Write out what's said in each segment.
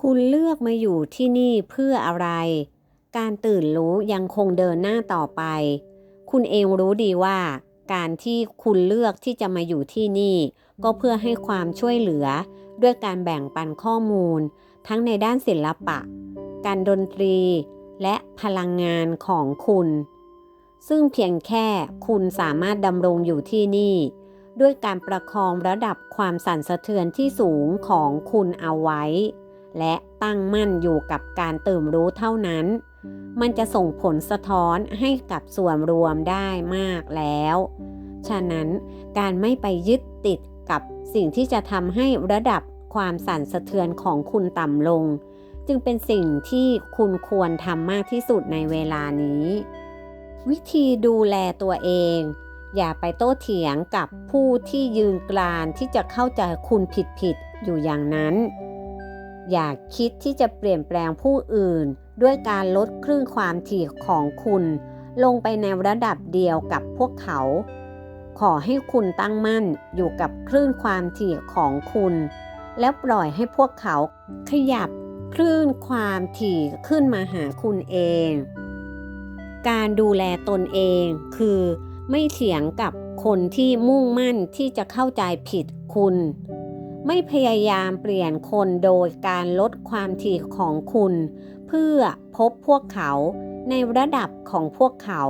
คุณเลือกมาอยู่ที่นี่เพื่ออะไร การตื่นรู้ยังคงเดินหน้าต่อไป คุณเองรู้ดีว่า การที่คุณเลือกที่จะมาอยู่ที่นี่ ก็เพื่อให้ความช่วยเหลือ ด้วยการแบ่งปันข้อมูล ทั้งในด้านศิลปะ การดนตรี และพลังงานของคุณ ซึ่งเพียงแค่คุณสามารถดำรงอยู่ที่นี่ ด้วยการประคองระดับความสั่นสะเทือนที่สูงของคุณเอาไว้ และตั้งมั่นอยู่กับการตื่นรู้เท่านั้น มันจะส่งผลสะท้อนให้กับส่วนรวมได้มากแล้ว ฉะนั้นการไม่ไปยึดติดกับสิ่งที่จะทำให้ระดับความสั่นสะเทือนของคุณต่ำลง จึงเป็นสิ่งที่คุณควรทำมากที่สุดในเวลานี้ วิธีดูแลตัวเอง อย่าไปโต้เถียงกับผู้ที่ยืนกรานที่จะเข้าใจคุณผิดๆอยู่อย่างนั้น อย่าคิดที่จะเปลี่ยนแปลงผู้อื่น ด้วยการลดคลื่นความถี่ของคุณ ลงไปในระดับเดียวกับพวกเขา ขอให้คุณตั้งมั่นอยู่กับคลื่นความถี่ของคุณ แล้วปล่อยให้พวกเขาขยับคลื่นความถี่ขึ้นมาหาคุณเอง การดูแลตนเองคือไม่เถียงกับคนที่มุ่งมั่นที่จะเข้าใจผิดคุณ ไม่พยายามเปลี่ยนคนโดยการลดความถี่ของคุณ เพื่อพบพวกเขาในระดับของพวกเขา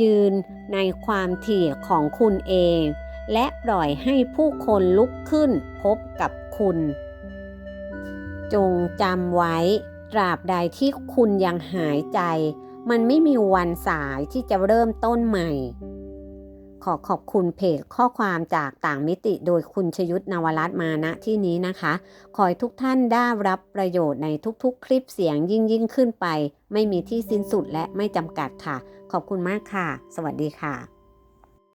ยืนในความถี่ของคุณเอง และปล่อยให้ผู้คนลุกขึ้นพบกับคุณ จงจำไว้ ตราบใดที่คุณยังหายใจ มันไม่มีวันสายที่จะเริ่มต้นใหม่ ขอขอบคุณเพจข้อความจากต่างมิติโดยคุณชยุทธนวรัตน์มาณที่นี้นะคะ ขอให้ทุกท่านได้รับประโยชน์ในทุกๆ คลิปเสียงยิ่งยิ่งขึ้นไป ไม่มีที่สิ้นสุดและไม่จำกัดค่ะ ขอบคุณมากค่ะ สวัสดีค่ะ